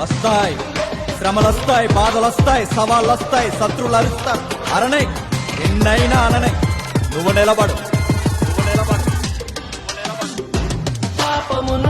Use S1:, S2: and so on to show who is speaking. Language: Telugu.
S1: వస్తాయి. శ్రమలు వస్తాయి బాధలు వస్తాయి సవాళ్ళు వస్తాయి శత్రువులు అరుస్తాయి అరణై ఎన్నైనా అననై. నువ్వు నిలబడు. నువ్వు నిలబడు.
S2: పాపమును